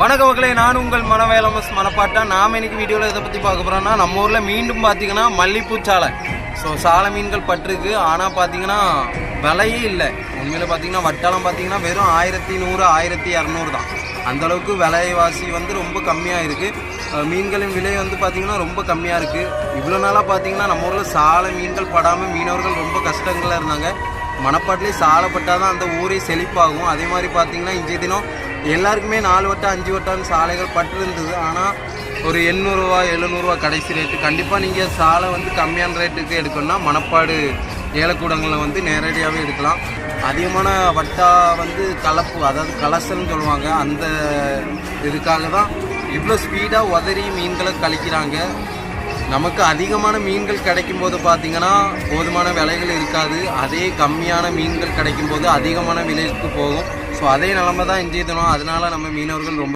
வணக்க மக்களே நான் உங்கள் மனவேலமஸ் மனப்பாட்டா. நாம் இன்னைக்கு வீடியோவில் இதை பற்றி பார்க்க போகிறோன்னா நம்ம ஊரில் மீண்டும் பார்த்தீங்கன்னா மல்லிப்பூ சாலை. ஸோ சாலை மீன்கள் பட்டிருக்கு. ஆனால் பார்த்தீங்கன்னா விலையே இல்லை. உண்மையில் பார்த்தீங்கன்னா வட்டாலம் பார்த்தீங்கன்னா வெறும் ஆயிரத்தி நூறு ஆயிரத்தி இரநூறு தான். அந்த அளவுக்கு விலைவாசி வந்து ரொம்ப கம்மியாக இருக்குது மீன்களின் விலை வந்து பார்த்தீங்கன்னா ரொம்ப கம்மியாக இருக்குது இவ்வளோ நாளாக பார்த்தீங்கன்னா நம்ம ஊரில் சாலை மீன்கள் படாமல் மீனவர்கள் ரொம்ப கஷ்டங்களாக இருந்தாங்க. மணப்பாட்டிலே சாலைப்பட்டால் தான் அந்த ஊரே செழிப்பாகும். அதே மாதிரி பார்த்தீங்கன்னா இன்றைய தினம் எல்லாருக்குமே நாலு வட்டம் அஞ்சு வட்டம் சாலைகள் பட்டிருந்தது. ஆனால் ஒரு எண்ணூறுரூவா எழுநூறுவா கடைசி ரேட்டு கண்டிப்பாக நீங்கள் சாலை வந்து கம்மியான ரேட்டுக்கு எடுக்கணும்னா மணப்பாடு ஏலக்கூடங்களில் வந்து நேரடியாகவே எடுக்கலாம். அதிகமான வட்டா வந்து கலப்பு அதாவது கலசல்னு சொல்லுவாங்க அந்த இதுக்காக தான் இவ்வளோ ஸ்பீடாக உதறி மீன்களை கழிக்கிறாங்க. நமக்கு அதிகமான மீன்கள் கிடைக்கும் போது பார்த்திங்கன்னா போதுமான விலைகள் இருக்காது. அதே கம்மியான மீன்கள் கிடைக்கும் போது அதிகமான விலைக்கு போகும். ஸோ அதே நிலமை தான் இந்திய தினம். அதனால நம்ம மீனவர்கள் ரொம்ப